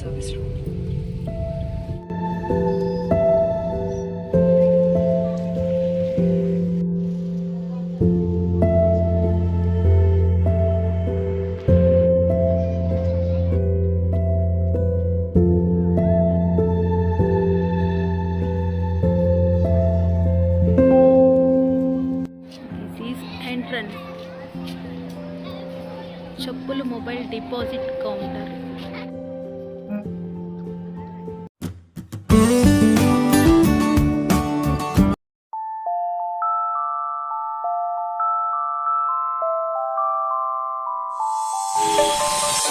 service road. Entrance చెప్పులు mobile deposit counter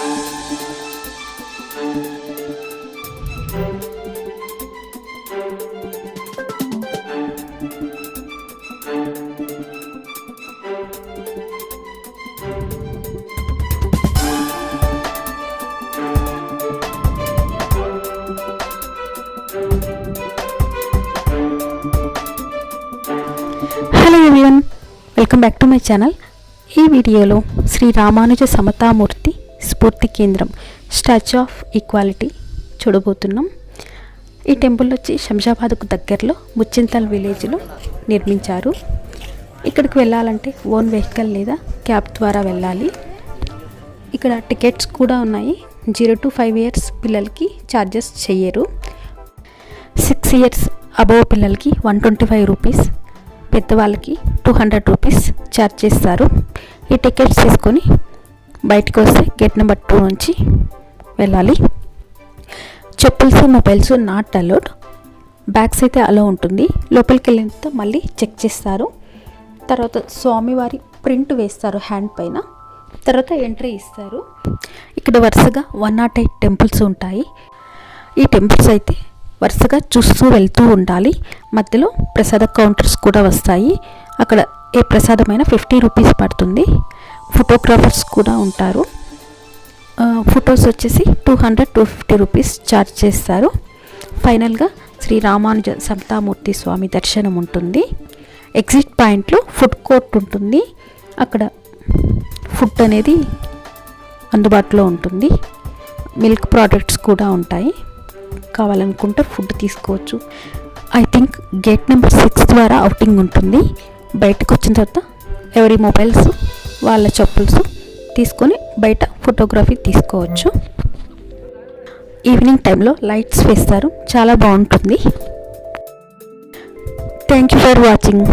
Thank you. Hello everyone welcome back to my channel. ఈ వీడియోలో శ్రీ రామానుజ సమతామూర్తి స్ఫూర్తి కేంద్రం స్టాచ్యూ ఆఫ్ ఈక్వాలిటీ చూడబోతున్నాం. ఈ టెంపుల్ వచ్చి శంషాబాద్కు దగ్గరలో ముచ్చింతల్ విలేజ్లో నిర్మించారు. ఇక్కడికి వెళ్ళాలంటే ఓన్ వెహికల్ లేదా క్యాబ్ ద్వారా వెళ్ళాలి. ఇక్కడ టికెట్స్ కూడా ఉన్నాయి. జీరో టు ఫైవ్ ఇయర్స్ పిల్లలకి ఛార్జెస్ చెయ్యరు. సిక్స్ ఇయర్స్ అబోవ్ పిల్లలకి వన్ ట్వంటీ ఫైవ్ రూపీస్ పెద్దవాళ్ళకి టూ హండ్రెడ్ రూపీస్ ఛార్జ్ చేస్తారు. ఈ టికెట్స్ తీసుకొని బయటకు వస్తే గేట్ నెంబర్ టూ నుంచి వెళ్ళాలి. చెప్పుల్స్ మొబైల్స్ నాట్ అలౌడ్. బ్యాగ్స్ అయితే అలో ఉంటుంది. లోపలికి వెళ్ళిన తర్వాత మళ్ళీ చెక్ చేస్తారు. తర్వాత స్వామివారి ప్రింట్ వేస్తారు హ్యాండ్ పైన. తర్వాత ఎంట్రీ ఇస్తారు. ఇక్కడ వరుసగా వన్ నాట్ ఎయిట్ టెంపుల్స్ ఉంటాయి. ఈ టెంపుల్స్ అయితే వరుసగా చూస్తూ వెళ్తూ ఉండాలి. మధ్యలో ప్రసాద కౌంటర్స్ కూడా వస్తాయి. అక్కడ ఏ ప్రసాదమైనా ఫిఫ్టీ రూపీస్ పడుతుంది. ఫోటోగ్రాఫర్స్ కూడా ఉంటారు. ఫొటోస్ వచ్చేసి two hundred two fifty rupees charge చేస్తారు. ఫైనల్గా శ్రీ రామానుజ సమతామూర్తి స్వామి దర్శనం ఉంటుంది. ఎగ్జిట్ పాయింట్లో ఫుడ్ కోర్ట్ ఉంటుంది. అక్కడ ఫుడ్ అనేది అందుబాటులో ఉంటుంది. మిల్క్ ప్రోడక్ట్స్ కూడా ఉంటాయి. కావాలనుకుంటే ఫుడ్ తీసుకోవచ్చు. I think gate number six ద్వారా అవుటింగ్ ఉంటుంది. బయటకు వచ్చిన తర్వాత ఎవరి మొబైల్స్ వాళ్ళ చెప్పుల్స్ తీసుకొని బయట ఫోటోగ్రఫీ తీసుకోవచ్చు. ఈవినింగ్ టైంలో లైట్స్ వేస్తారు. చాలా బాగుంటుంది. Thank you for watching